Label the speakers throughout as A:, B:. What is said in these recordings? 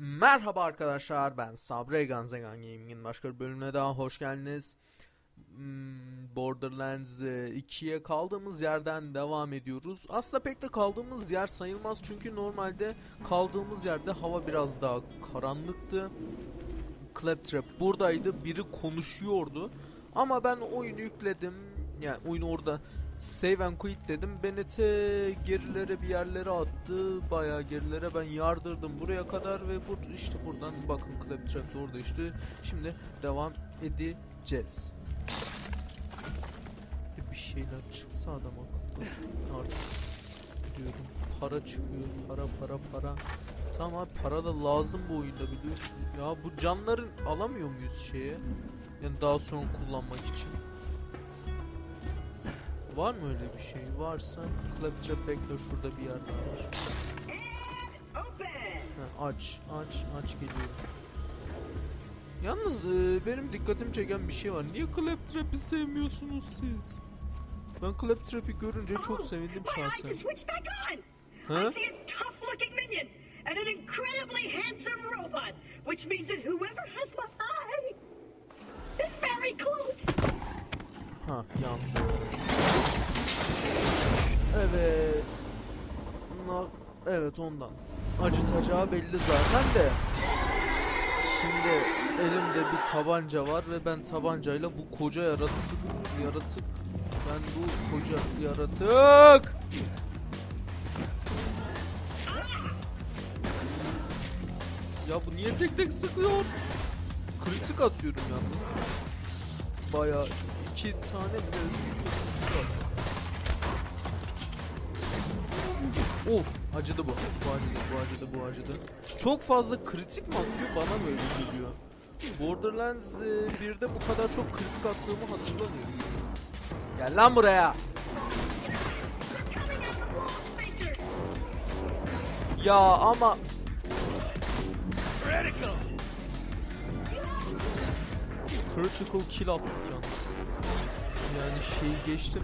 A: Merhaba arkadaşlar ben Sabri Ganzegan Gaming'in başka bir bölümüne daha hoş geldiniz. Hmm, Borderlands 2'ye kaldığımız yerden devam ediyoruz. Aslında pek de kaldığımız yer sayılmaz çünkü normalde kaldığımız yerde hava biraz daha karanlıktı. Claptrap buradaydı, biri konuşuyordu. Ama ben oyunu yükledim. Yani oyunu orada save and quit dedim. Beni te gerilere bir yerlere attı. Bayağı gerilere ben yardırdım buraya kadar ve bu işte buradan bakın Claptrap da orada işte. Şimdi devam edeceğiz. Bir şeyler çıksa adam akıllı. Artık diyorum. Para çıkıyor. Para para para. Tamam abi para da lazım bu oyunda biliyorsun. Ya bu canları alamıyor muyuz şeye? Yani daha sonra kullanmak için. Var mı öyle bir şey? Varsa Claptrap bekle şurada bir yerde var. Ha, aç, aç, aç geliyor. Yalnız e, benim dikkatimi çeken bir şey var. Niye Claptrap'i sevmiyorsunuz siz? Ben Claptrap'i görünce çok sevindim
B: eyes
A: şahsen.
B: just switched back on.
A: Huh?
B: I see a tough-looking minion and an incredibly handsome robot, which means that whoever has my eye is very close.
A: Ha yandı. Evet. Na evet ondan. Acıtacağı belli zaten de. Şimdi elimde bir tabanca var ve ben tabancayla bu koca yaratık yaratık ben bu koca yaratık Ya bu niye tek tek sıkıyor? Kritik atıyorum yalnız. Bayağı iki tane bile üst üste. Of acıdı bu. Bu acıdı, bu acıdı, bu acıdı. Çok fazla kritik mi atıyor bana böyle geliyor. Borderlands e, 1'de bu kadar çok kritik attığımı hatırlamıyorum. Gel lan buraya. Ya ama Critical kill yalnız. Yani şeyi geçtim.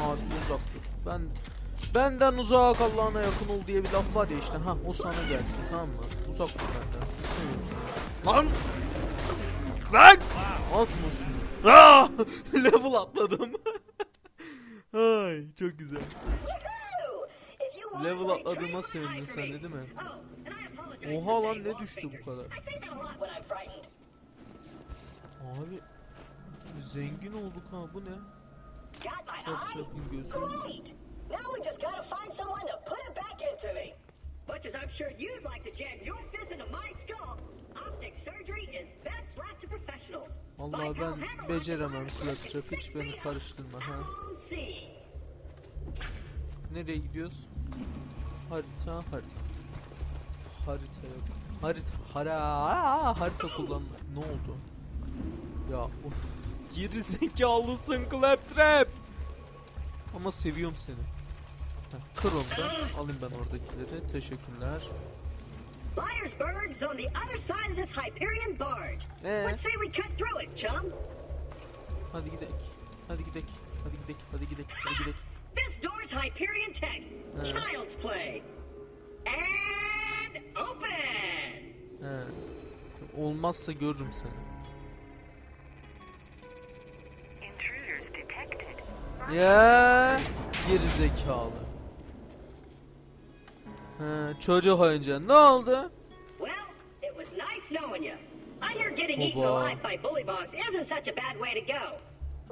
A: Abi uzak dur. Ben benden uzak Allah'ına yakın ol diye bir laf var ya işte. Ha o sana gelsin tamam mı? Uzak dur benden. İstemiyorum seni. Lan! Lan! Atma şunu. Aa! Level atladım. Ay çok güzel. Level atladığıma sevindin sen de değil mi?
B: Oh,
A: Oha lan ne düştü bu kadar? Abi zengin olduk ha bu ne? Yok, gözüm.
B: Great! Now we just gotta find someone to put it back into me. Much as I'm sure you'd like to jam your fist into my skull, optic surgery is best left to professionals.
A: Vallahi ben beceremem Claptrap
B: can
A: hiç beni karıştırma ha. Nereye gidiyoruz? Harita harita. Harita yok. Harita hara harita kullanma. Ne oldu? Ya of geri zekalısın Claptrap. Ama seviyorum seni. Heh, kır onu da. Alayım ben oradakileri. Teşekkürler.
B: Liarsburg's on the other side of this Hyperion barge.
A: Eh.
B: Let's say we cut through it, chum.
A: Hadi gidelim. Hadi gidelim. Hadi gidelim. Hadi gidelim. Hadi gidelim.
B: This door's Hyperion tech.
A: Eh.
B: Child's play. And open!
A: He. Olmazsa görürüm seni.
B: Way to go.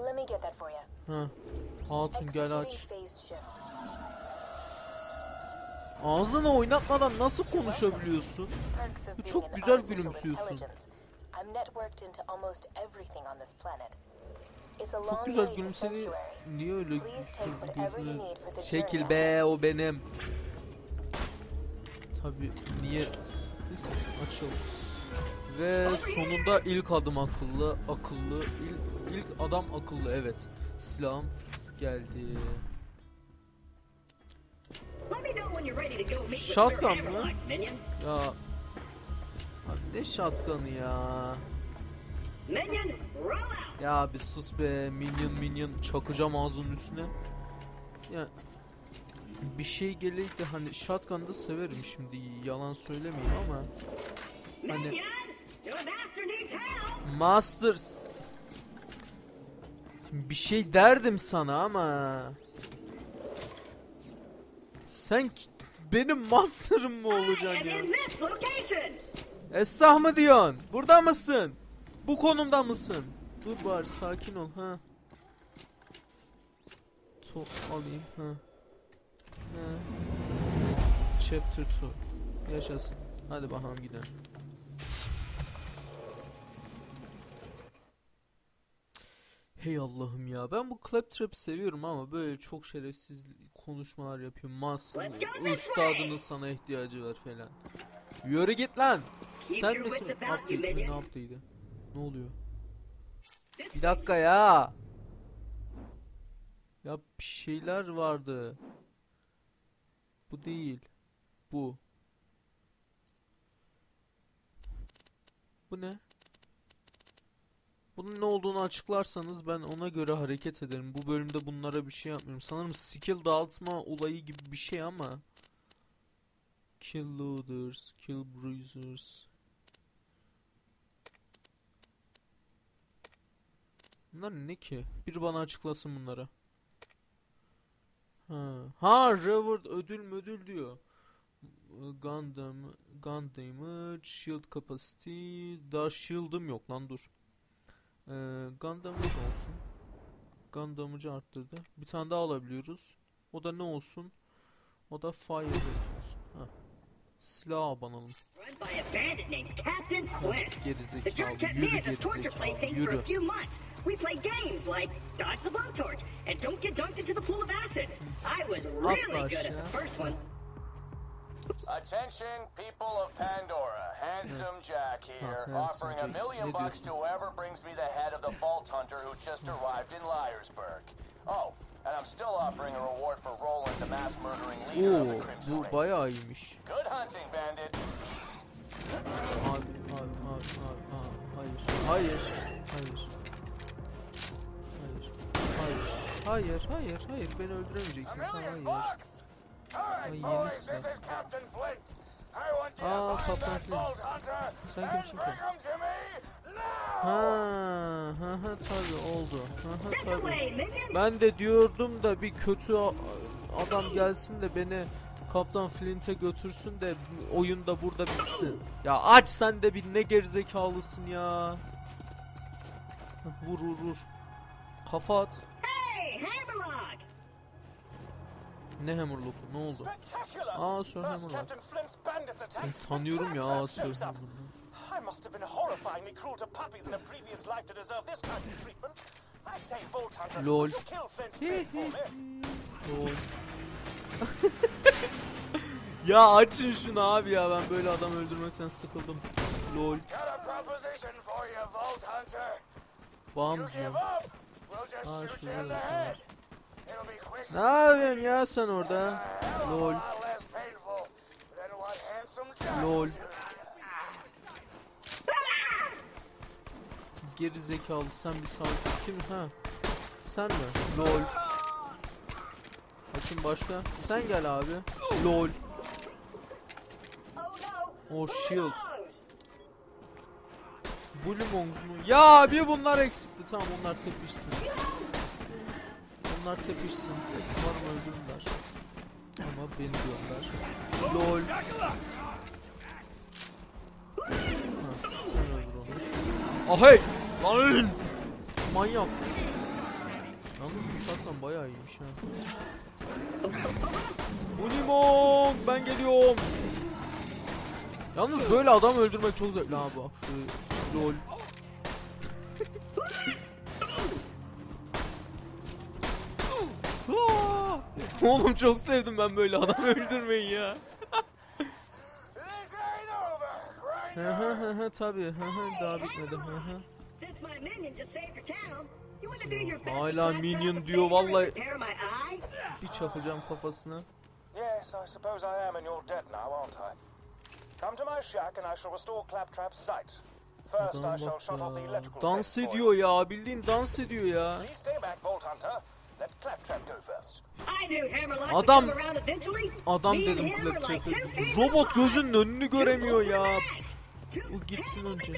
C: Let me get that for you.
A: Ha. Hatun gel aç. Ağzını oynatmadan nasıl konuşabiliyorsun?
C: Being
A: çok güzel gülümsüyorsun.
C: I'm networked into almost everything on this planet. It's a
A: Çok
C: long
A: güzel
C: sanctuary.
A: Niye öyle
C: Please
A: gülsün,
C: take whatever you
A: gözünü?
C: need for the
A: Çekil be o benim. Tabi niye? Neyse açalım. Ve sonunda ilk adım akıllı, akıllı, ilk, ilk adam akıllı evet. Silahım geldi. Shotgun mı? Ya Abi ne shotgun'ı ya.
B: Minion!
A: Ya bir sus be minyon minyon çakacağım ağzının üstüne. Ya Bir şey geleydi de hani shotgun'da severim şimdi yalan söylemeyeyim ama Hani-. Masters bir şey derdim sana ama sen benim master'ım mı olacaksın ya? Esrah mı diyorsun? Burada mısın? Bu konumda mısın? Dur bari sakin ol ha. To alayım ha. Ha. Chapter 2. Yaşasın. Hadi bakalım gidelim. Hey Allah'ım ya ben bu Claptrap'ı seviyorum ama böyle çok şerefsiz konuşmalar yapıyor. Master, üstadının sana ihtiyacı var falan. Yürü git lan. Sen misin? Ne
B: minion.
A: Ne oluyor? Bir dakika ya. Ya bir şeyler vardı. Bu değil. Bu. Bu ne? Bunun ne olduğunu açıklarsanız ben ona göre hareket ederim. Bu bölümde bunlara bir şey yapmıyorum. Sanırım skill dağıtma olayı gibi bir şey ama. Kill looters, kill bruisers. Bunlar ne ki? Bir bana açıklasın bunları. Ha, ha reward ödül müdül diyor. Gun, dam gun damage, shield capacity. Daha shield'ım yok lan dur. Ee, gun damage olsun. Gun damage'ı arttırdı. Bir tane daha alabiliyoruz. O da ne olsun? O da fire rate olsun. Ha. Silah abanalım. Gerizekalı. Yürü gerizekalı. Yürü.
B: A few months. We play games like dodge the blowtorch and don't get dunked into the pool of acid. I was really good at the first one.
D: Attention, people of Pandora. Handsome Jack here,
A: Handsome
D: offering a million bucks to whoever brings me the head of the Vault Hunter who just arrived in Liarsburg. Oh, and I'm still offering a reward for Roland, the mass murdering leader of the Crimson
A: bu
D: Raiders.
A: bayağı iyiymiş.
D: Good hunting, bandits.
A: Abi, abi, abi, abi, abi, hayır, hayır, hayır. Hayır, hayır, hayır, beni öldüremeyeceksin hayır. Ay,
D: boys,
A: yenisi.
D: this is Captain Flint. I want you
A: Aa, Kaptan
D: that
A: Flint.
D: Hunter
A: Sen
D: and
A: kimsin
D: bring
A: ki?
D: him to me now.
A: Ha, ha, ha, tabii oldu. Ha, ha,
B: minion.
A: Ben de diyordum da bir kötü adam gelsin de beni Kaptan Flint'e götürsün de oyunda burada bitsin. Ya aç sen de bir ne gerizekalısın ya. Vur vur vur. Kafa at.
B: Hammerlock.
A: Ne hammerlock'u ne oldu? Aa Sir Hammerlock. Tanıyorum ya
D: Claptrap
A: Sir.
D: I must have been horrifyingly cruel to puppies in a previous life to deserve this kind of treatment. I say, Vault Hunter,
A: Lol.
D: would you kill Flint's men for me?
A: Lol. ya açın şunu abi ya ben böyle adam öldürmekten sıkıldım. Lol. Bam
D: You
A: Aa, şurada da Ne yapıyorsun ya sen orada?
D: a
A: Lol. Lol. Geri zekalı sen bir sakin. Kim ha? Sen mi? Lol. Bakayım başka. Sen gel abi. Lol.
B: Oh.
A: Oh shield. Monks mu? Ya bir bunlar eksikti. Tamam onlar tepişsin. Onlar tepişsin. Umarım öldürürler. Ama beni diyorlar. Lol. Ha, sen öldür onu. Ah! Lan! Manyak. Yalnız bu şatlan bayağı iyiymiş ha. Unimon ben geliyorum. Yalnız böyle adam öldürmek çok zevkli abi şu lol. Oğlum çok sevdim ben böyle adam öldürmeyi ya.
D: This ain't over,
A: Hı hı hı hı tabi hı hı daha bitmedi Hala minion diyor, vallahi. Bir çakacağım kafasına.
D: Yes, I suppose I am in your debt now, aren't I? Come to my shack and I shall restore Claptrap's sight. First, I
A: Adama
D: shall
A: bak
D: shut off the
A: ya.
D: electrical
A: Dans ediyor ya bildiğin dans ediyor ya.
D: Please stay back, Vault Hunter. Let Claptrap go first.
B: I knew Hammerlock
A: Adam-
B: would come around eventually.
A: Adam dedim Claptrap'e. Robot gözünün önünü göremiyor ya. O gitsin önce.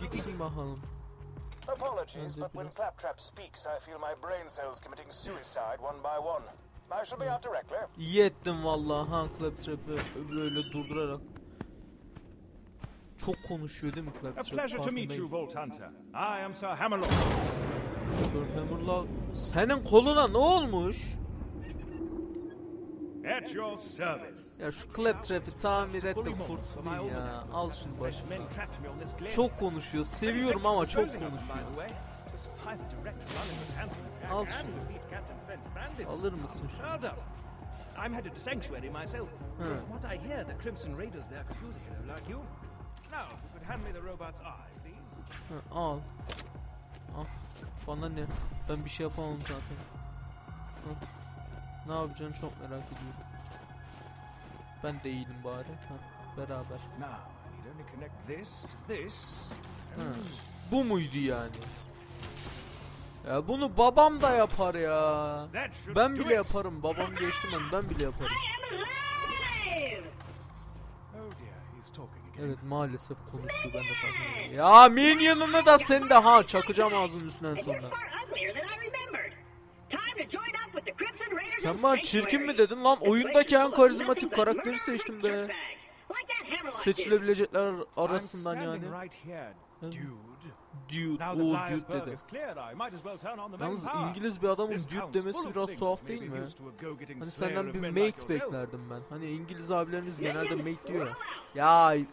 A: Gitsin bakalım.
D: Apologies, but when. Claptrap speaks, I feel my brain cells committing suicide one by one. I shall be out directly.
A: İyi ettin vallahi ha Claptrap'ı böyle durdurarak. Çok konuşuyor değil mi
E: A
A: Claptrap?
E: pleasure to meet you. Vault Hunter. I am Sir Hammerlock.
A: Sir Hammerlock. Senin koluna ne olmuş?
E: At your service.
A: Ya şu Claptrap'i tamir et de kurtulayım ya. Al şunu başıma. Çok konuşuyor. Seviyorum ama çok konuşuyor. Al şunu. Alır mısın şunu?
E: I'm headed to Sanctuary myself. From what I hear, the Crimson Raiders there could use a hero like you.
A: Ha, al. Al. Bana ne? Ben bir şey yapamam zaten. Ha. Ne yapacaksın çok merak ediyorum. Ben değilim bari. Ha, beraber.
E: Now, I need only connect this to this.
A: Ha. Bu muydu yani? Ya bunu babam da yapar ya. Ben bile yaparım. Babam geçtim ben. Ben bile yaparım.
B: I am alive!
E: Oh dear, he's talking again.
A: Evet maalesef konuşuyor ben de farkındayım. Ya Minion'unu da seni de ha çakacağım ağzının üstünden sonra. Sen bana çirkin mi dedin lan? Oyundaki en karizmatik karakteri seçtim be. Seçilebilecekler arasından yani.
E: Dude.
A: O dude dedi. Yalnız. İngiliz bir adamın dude demesi biraz tuhaf değil mi? Hani senden bir mate beklerdim ben. Hani İngiliz abileriniz genelde mate diyor ya. Ya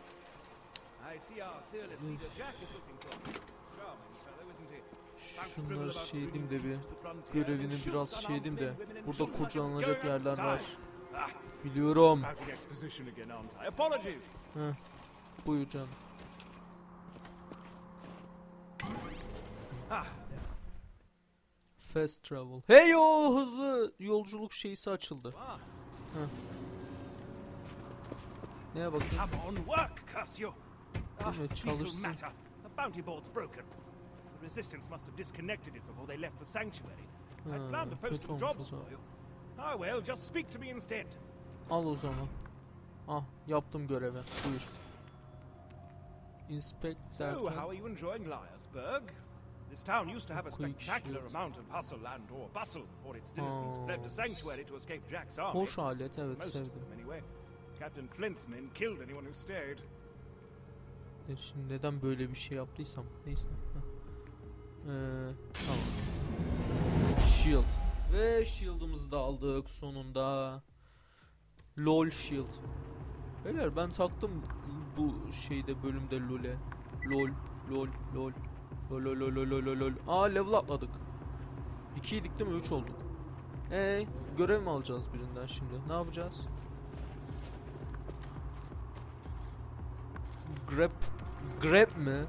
A: şunları şey edeyim de bir görevini biraz şey edeyim de burada kurcalanacak yerler var.
E: Ah,
A: Biliyorum. Heh. Buyur canım. Fast travel. Hey yo hızlı yolculuk şeysi açıldı.
E: ah,
A: Neye bakayım?
E: come on, work, curse you. Legal
A: Çalışsın.
E: The bounty board's broken. The resistance must have disconnected it before they left for sanctuary. I planned to post some
A: o
E: jobs for you. Ah well, just speak to me instead.
A: Al o zaman. Ah yaptım görevi. Buyur. Inspect
E: So, how are you enjoying Liarsburg? This town used to have a spectacular amount of hustle and or bustle before its denizens
A: Oh.
E: fled to sanctuary to escape Jack's army.
A: hoş alet evet
E: Most of
A: sevdim.
E: them, anyway. Captain Flint's men killed anyone who stayed.
A: E Şimdi neden böyle bir şey yaptıysam neyse. Ee, tamam. Shield. Ve shield'ımızı da aldık sonunda. LOL shield. Beyler ben taktım bu şeyde bölümde LOL'e. LOL, LOL, LOL. LOL, LOL, LOL, LOL, LOL, LOL. Aa level atladık. 2'ydik değil mi? 3 olduk. Ee, görev mi alacağız birinden şimdi? Ne yapacağız? Grab Grab mi?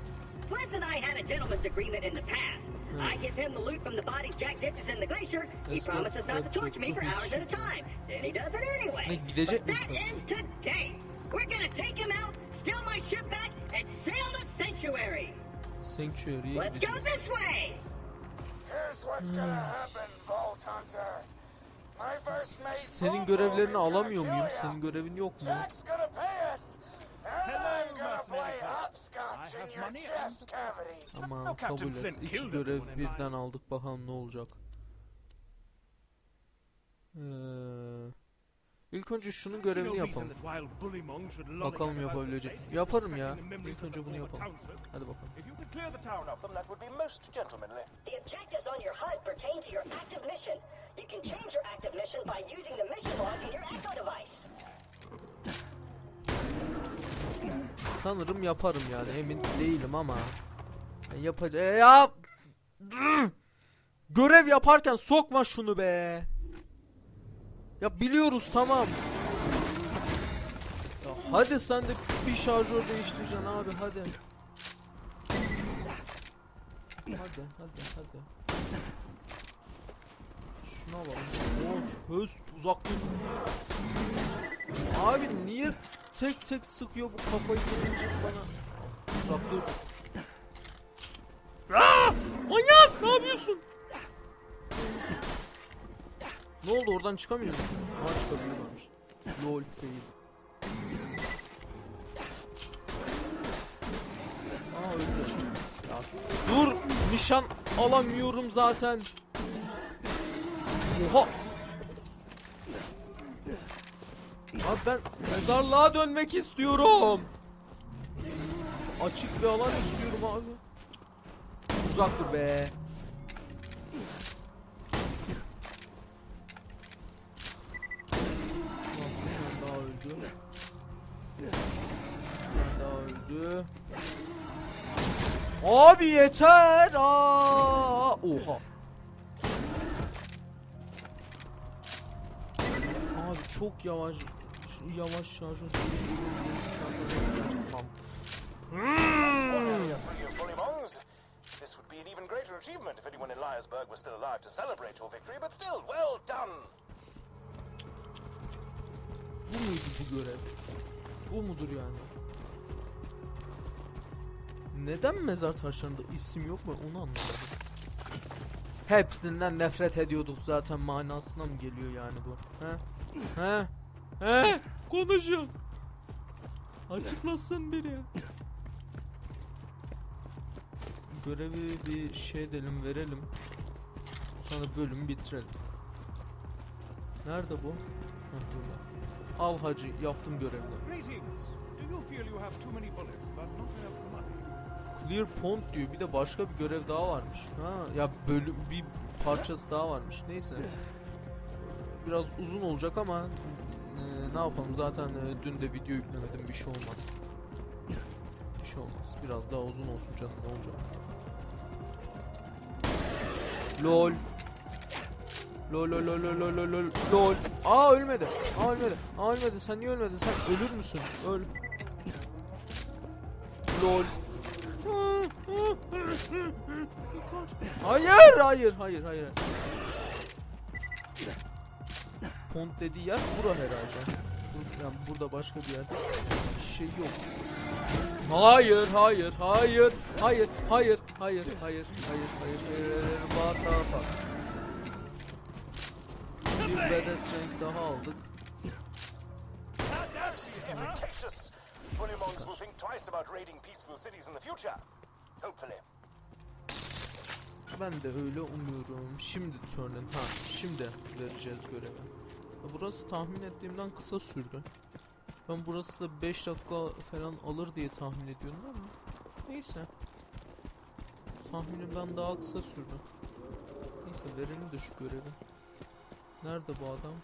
B: Flint and I had a gentleman's agreement in the past. I give him the loot from the bodies Jack ditches in the glacier. He
A: Let's
B: promises not to torture me for hours at a time. And he does it anyway. But that ends today. We're gonna take him out, steal my ship back, and sail to Sanctuary.
A: Sanctuary'e
B: Let's go
A: gideceğiz.
B: this way!
D: Here's what's gonna happen, Vault Hunter. My first mate
A: Senin görevlerini alamıyor muyum? Senin görevin yok mu?
D: Jack's gonna pay us.
E: Captain
A: kabul et.
E: Flint
A: İki görev birden aldık. Bakalım ne olacak. Ee, ilk önce şunun görevini yapalım. Bakalım yapabilecek. Yaparım ya. İlk önce bunu yapalım. Hadi bakalım.
E: If you could clear the town
D: One of them, that would be most gentlemanly.
B: The objectives on your HUD pertain to your active mission. You can change your active mission by using the mission log in your Echo device.
A: Sanırım yaparım yani. Emin değilim ama. Yapacağım. Ya Görev yaparken sokma şunu be. Ya biliyoruz tamam. Ya hadi sen de bir şarjör değiştireceksin abi hadi. Hadi hadi hadi. Şuna bak. Höz uzak dur. Abi niye tek tek sıkıyor bu kafayı yiyecek bana? Uzak dur. Aa! Manyak! Ne yapıyorsun? Ne oldu oradan çıkamıyor musun? Aa çıkabiliyorlarmış. Lol fail. Aa öldü. Ya, dur nişan alamıyorum zaten. Oha. Abi ben mezarlığa dönmek istiyorum. Şu açık bir alan istiyorum abi. Uzak dur be. Abi yeter. Aa! Oha. Abi çok yavaş yavaş şarj Tamam.
D: This would be an even greater achievement if anyone in Liarsburg was still alive to celebrate your victory, but still, well done.
A: Bu muydu bu görev? Bu mudur yani? Neden mezar taşlarında isim yok mu onu anlamadım. Hepsinden nefret ediyorduk zaten manasına mı geliyor yani bu? He? He? He? Konuşun. Açıklasın biri. Görevi bir şey edelim verelim. Sonra bölüm bitirelim. Nerede bu? Heh, burada. Al hacı yaptım görevini.
E: Greetings. Do you feel you have too many bullets but not enough money?
A: Clear Pond diyor. Bir de başka bir görev daha varmış. Ha ya bölüm bir parçası daha varmış. Neyse. Biraz uzun olacak ama e, ne yapalım zaten e, dün de video yüklemedim bir şey olmaz. Bir şey olmaz. Biraz daha uzun olsun canım ne olacak? LOL. Lol lol lol lol lol lol lol. Aa ölmedi. Aa ölmedi. Aa ölmedi. Sen niye ölmedin? Sen ölür müsün? Öl. Lol. Hayır, hayır, hayır, hayır. Pont dediği yer bura herhalde. Yani burada başka bir yer şey yok. Hayır, hayır, hayır, hayır, hayır, hayır, hayır, hayır, hayır, hayır, What the fuck? Bir bedes renk daha aldık.
D: Efficacious. Bullymongs will think twice about raiding peaceful cities in the future.
A: Ben de öyle umuyorum. Şimdi turn ha şimdi vereceğiz görevi. Burası tahmin ettiğimden kısa sürdü. Ben burası da 5 dakika falan alır diye tahmin ediyordum ama neyse. Tahminimden daha kısa sürdü. Neyse verelim de şu görevi. Nerede bu adam?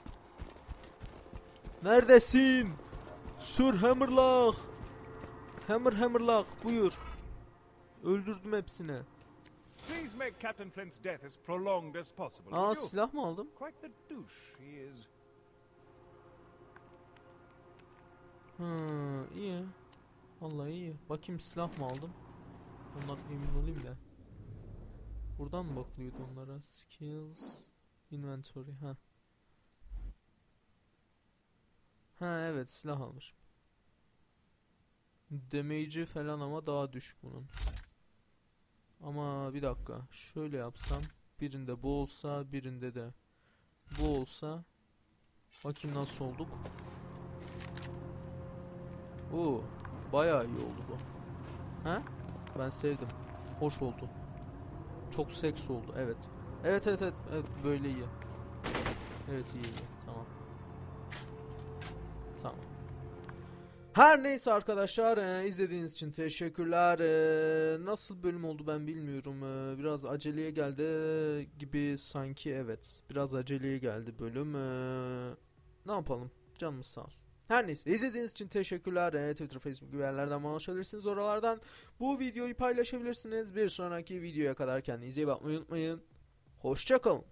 A: Neredesin? Sir Hammerlock. Hammer Hammerlock buyur. Öldürdüm hepsini.
E: Please make Captain Flint's death as prolonged as possible.
A: Aa silah mı aldım?
E: Quite the douche he is.
A: Ha iyi. Vallahi iyi. Bakayım silah mı aldım? Ondan emin olayım da. Buradan mı bakılıyordu onlara? Skills, inventory. Ha. Ha evet silah almışım. Damage'i falan ama daha düşük bunun. Ama bir dakika. Şöyle yapsam. Birinde bu olsa, birinde de bu olsa. Bakayım nasıl olduk. Oo, bayağı iyi oldu bu. Ha? Ben sevdim. Hoş oldu. Çok seks oldu. Evet. Evet evet evet, evet böyle iyi. Evet iyi iyi. Tamam. Tamam. Her neyse arkadaşlar e, izlediğiniz için teşekkürler. E, nasıl bölüm oldu ben bilmiyorum. E, biraz aceleye geldi gibi sanki evet. Biraz aceleye geldi bölüm. Ne yapalım? Canımız sağ olsun. Her neyse izlediğiniz için teşekkürler. Twitter, Facebook gibi yerlerden bana ulaşabilirsiniz. Oralardan bu videoyu paylaşabilirsiniz. Bir sonraki videoya kadar kendinize iyi bakmayı unutmayın. Hoşçakalın.